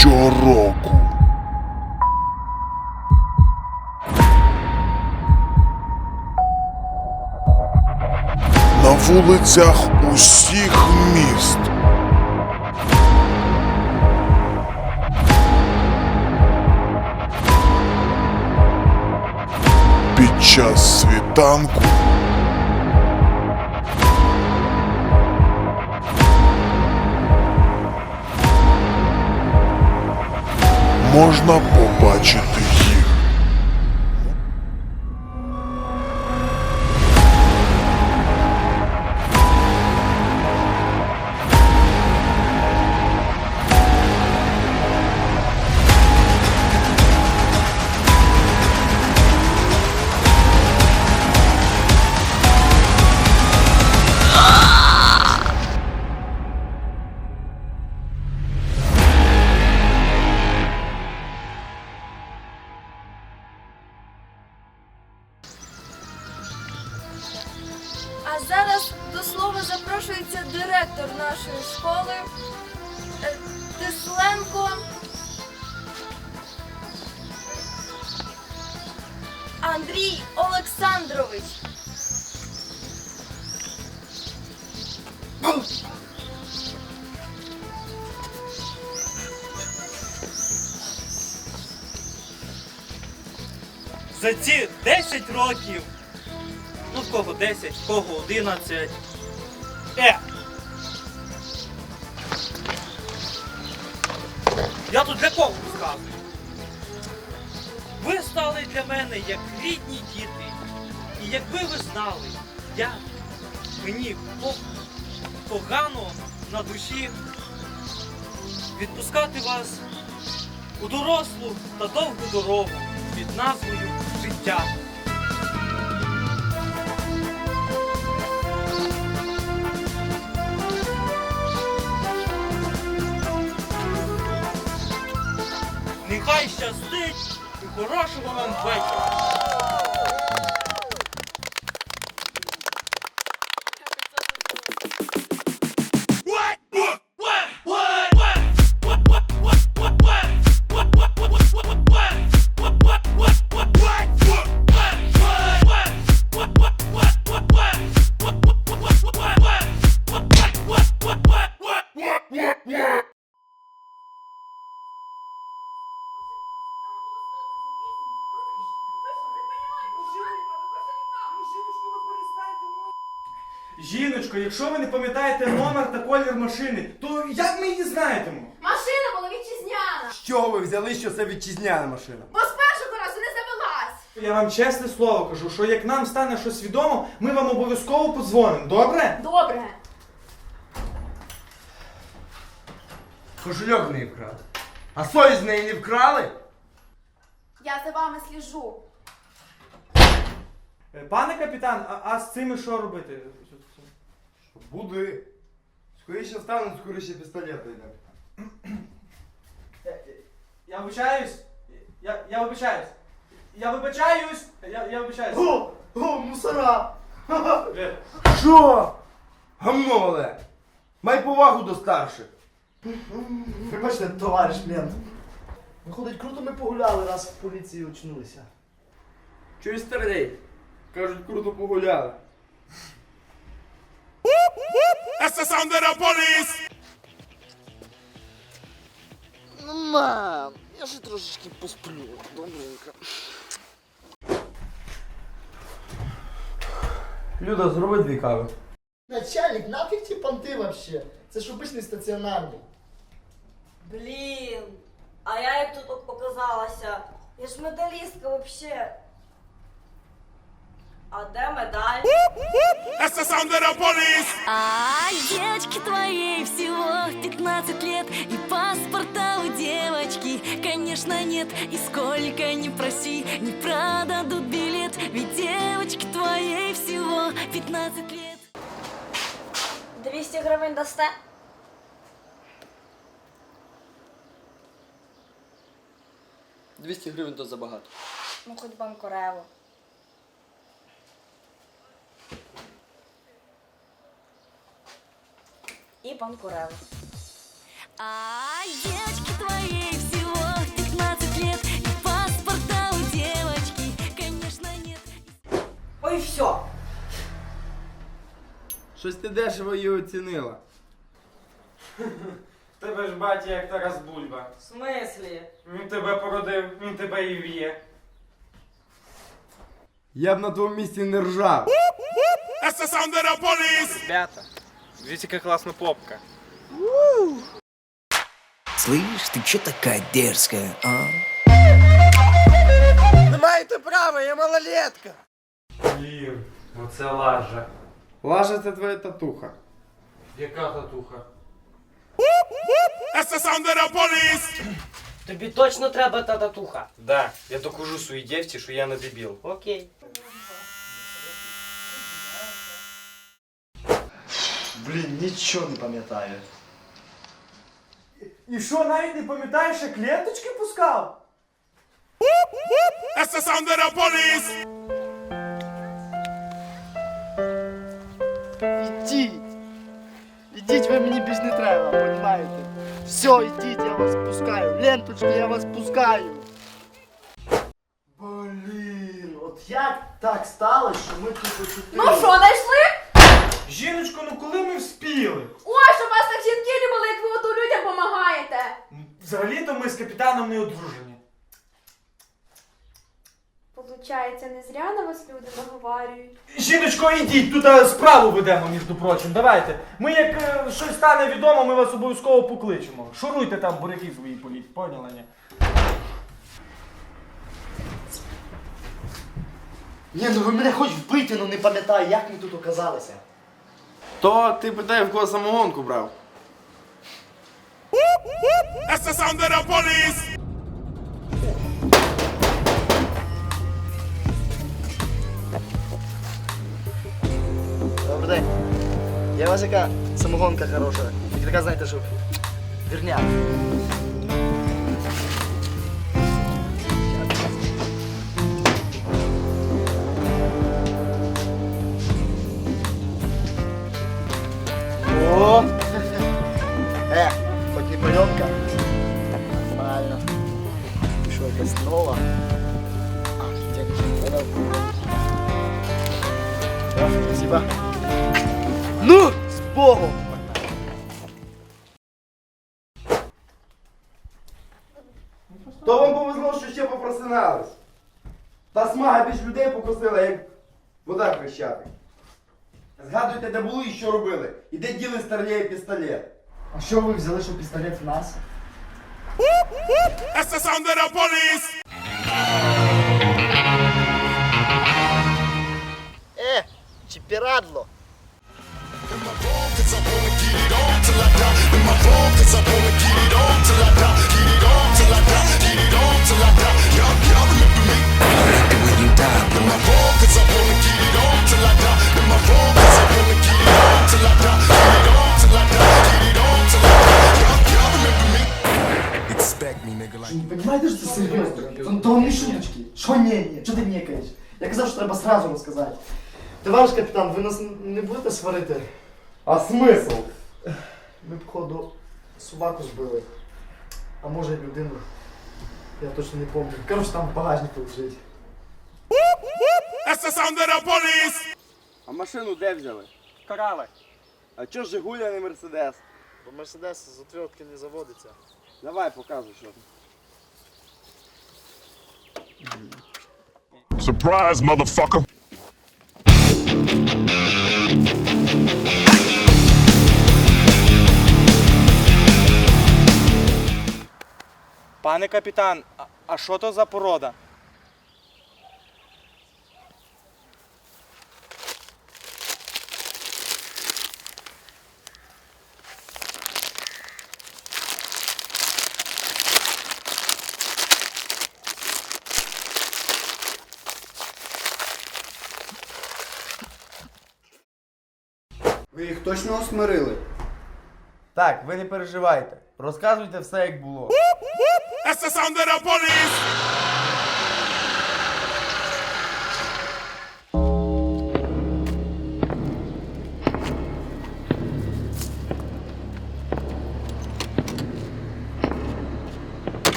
щороку. На вулицях усіх міст. Під час світанку можна побачити За ці 10 років, ну в кого 10, в кого 11. Е! Я тут для кого розказую? Ви стали для мене як рідні діти. І якби ви знали, як мені погано на душі відпускати вас у дорослу та довгу дорогу під назвою життя. Нехай щастить і хорошого вам вечора. Жіночко, якщо ви не пам'ятаєте номер та колір машини, то як ми її знаєтемо? Машина була вітчизняна, З чого ви взяли, що це вітчизняна машина? бо з першого разу не завелась. Я вам чесне слово кажу, що як нам стане щось відомо, ми вам обов'язково подзвонимо, добре? Добре. Кошельок в неї вкрали. А совість з неї не вкрали? Я за вами сліжу. Е, Пане капітан, а, а з цими що робити? Буди. Скоріше встануть, скоріше пістолет йде. Я, я вибачаюсь. Я, я вибачаюсь. Я вибачаюсь. Я, я вибачаюсь. О, о, мусора! Е, Що? Гамно мале! Май повагу до старших. Вибачте, товариш мент. Виходить, круто ми погуляли, раз в поліції очнулися. Чуєш старий? Кажуть, круто погуляли. Ну, мам, я ж трошечки посплю, добренько. Люда, зроби дві кави. Начальник, нафіг ті понти вообще? Це ж обичний стаціонарний. Блін, а я як тут оказалася? Я ж медалістка вообще. А де медаль? А девочке твоей всего 15 лет И паспорта у девочки, конечно, нет И сколько ни проси, не продадут билет Ведь девочке твоей всего 15 лет 200 гривень дасте? гривень то забагато. Ну, хоч банкорево. І банкорево. А девочке твоей всего 15 лет И паспорта у девочки, конечно, нет Ой, все. Щось ти дешево її оцінила. Тебе ж батя як Тарас Бульба. В смислі? Він тебе породив, він тебе і в'є. Я б на твоєму місці не ржав. Ребята, дивіться, яка класна попка. Слышь, ты чё такая дерзкая, а? Не маєте права, я малолетка. Блін, оце лажа. Лажа це твоя татуха. Яка татуха? Тобі точно треба та татуха. Да, я докажу своїй дівці, що я не дебіл. Окей. Блін, нічого не пам'ятаю. І що, навіть не пам'ятаєш, як ленточки пускав? Ідіть! Ідіть, ви мені більш не треба, понімаєте? Все, ідіть, я вас пускаю. Ленточки, я вас пускаю. Блін, от як так сталося, що ми тут? Ну що, знайшли? Жіночко, ну коли ми вспіли? Ой, щоб вас так жінки любили, як ви ото людям допомагаєте. Взагалі-то ми з капітаном не одружені. Получається, не зря на вас люди наговарюють. Жіночко, ідіть, тут е, справу ведемо, між прочим. Давайте. Ми як е, щось стане відомо, ми вас обов'язково покличемо. Шуруйте там буряки свої політь, поняла ні? Ні, ну ви мене хоч вбити, ну не пам'ятаю, як ми тут оказалися. То ти питай, в кого самогонку брав. Добрий вас яка самогонка хороша. Тільки така, знаєте, що вірня. О! Е, хоч не пальонка. Нормально. Що, якась нова? А, дякую. Понял. Да, Спасибо. Та смага більш людей покосила, як вода хрещати. Згадуйте, де були і що робили. І де діли старлєє пістолет. А що ви взяли, що пістолет в нас? Е, чіпірадло. And ні, ні, що ти нікаєш? Я казав, що треба сразу розказати. Товариш капітан, ви нас не будете сварити? А смисл? Ми, походу, собаку збили. А може й людину. Я точно не пам'ятаю. Коротше, там в багажнику лежить. А машину де взяли? Карали. А чо Жигуля, а не Мерседес? Бо Мерседес з отвертки не заводиться. Давай, показуй, що. Surprise, motherfucker. Пане капітан, а- що то за порода? Ви їх точно осмирили? Так, ви не переживайте. Розказуйте все, як було. That's the sound of the police!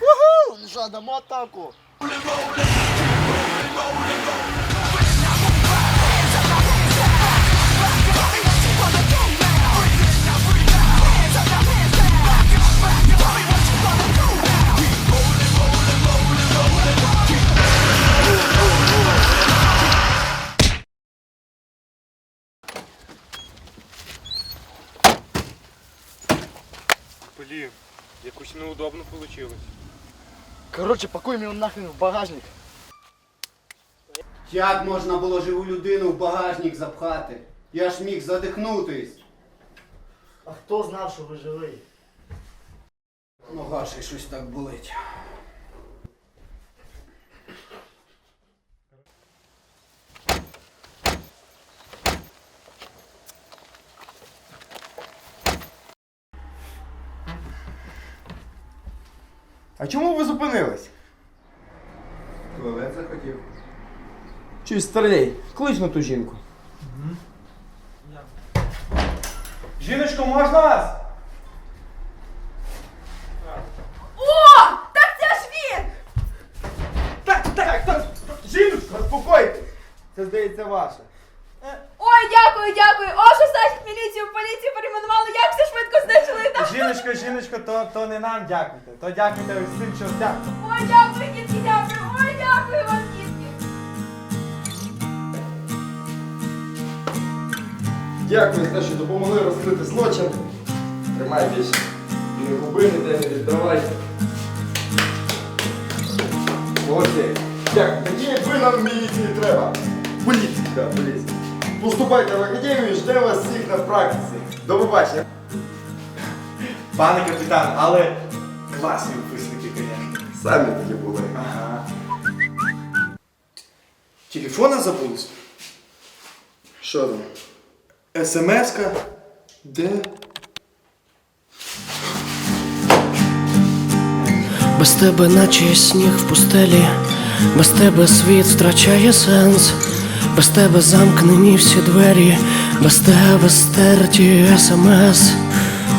Уху! Ну що, дамо атаку? Якось получилось. Короче, пакуємо його нахрен в багажник. Як можна було живу людину в багажник запхати? Я ж міг задихнутись. А хто знав, що ви живий? Нога ще щось так болить. А чому ви зупинились? Туалет захотів. Чусь старлей, клич на ту жінку. Жіночко, можна вас? О! Так це ж він! Так, так, так. Жіночко! Заспокойтесь! Це здається ваше. Ой, дякую, дякую. О, що значить міліцію, поліцію перейменували, як все швидко знайшли там. Жіночко, жіночко, то, то не нам дякуйте. То дякуйте всім чортям. Ой, дякую, дітки, дякую. Ой, дякую вам, дітки. Дякую за те, що допомогли розкрити злочин. Тримай більше. Не губи, ніде не віддавай. Молодці. Дякую. Такі як ви нам в міліції треба. Так, поліції. Поступайте в академію, ждемо вас всіх на практиці. До побачення. Пане капітан, але класні виписники, звісно. Самі такі були. Ага. Телефона забулись? Що там? СМС-ка? Де? Без тебе, наче сніг в пустелі, без тебе світ втрачає сенс, без тебе замкнені всі двері, без тебе стерті смс,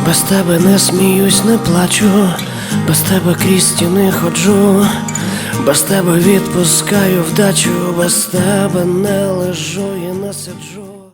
без тебе не сміюсь, не плачу, без тебе крізь стіни ходжу, без тебе відпускаю вдачу, без тебе не лежу і не сиджу.